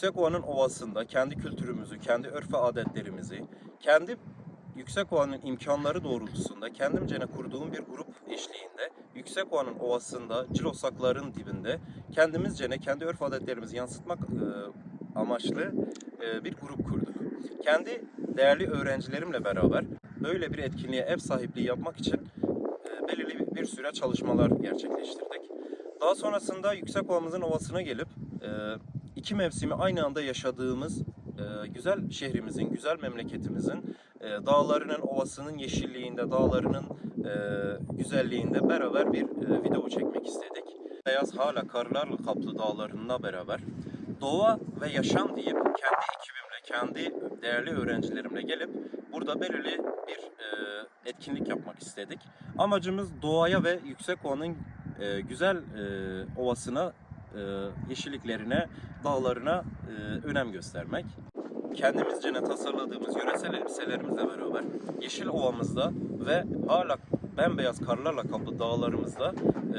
Yüksekova'nın ovasında kendi kültürümüzü, kendi örf ve adetlerimizi, kendi Yüksekova'nın imkanları doğrultusunda kendimcene kurduğum bir grup eşliğinde Yüksekova'nın ovasında Cilosakların dibinde kendimizcene kendi örf adetlerimizi yansıtmak e, amaçlı e, bir grup kurduk. Kendi değerli öğrencilerimle beraber böyle bir etkinliğe ev sahipliği yapmak için e, belirli bir- süre çalışmalar gerçekleştirdik. Daha sonrasında Yüksekova'mızın ovasına gelip iki mevsimi aynı anda yaşadığımız e, güzel şehrimizin, güzel memleketimizin e, dağlarının, ovasının yeşilliğinde, dağlarının e, güzelliğinde beraber bir video çekmek istedik. Beyaz hala karlarla kaplı dağlarına beraber doğa ve yaşam deyip kendi ekibimle, kendi değerli öğrencilerimle gelip burada belirli bir etkinlik yapmak istedik. Amacımız doğaya ve Yüksekova'nın e, güzel ovasına, yeşilliklerine, dağlarına e, önem göstermek. Kendimizce tasarladığımız yöresel elbiselerimizle beraber yeşil ovamızda ve hala bembeyaz karlarla kaplı dağlarımızda e,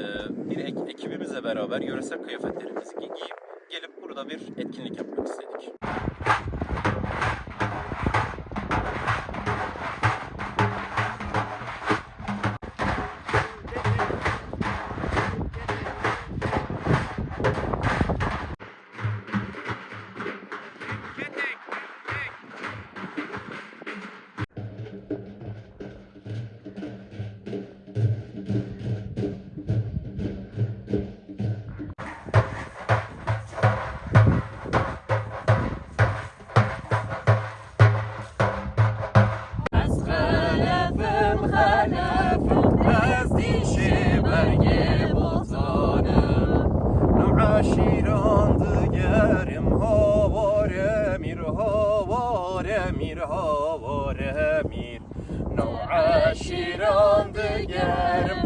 bir ek- ekibimizle beraber yöresel kıyafetlerimizi gi- giyip gelip burada bir etkinlik yapmak istedik. میر هاواره میر عشیران دیگر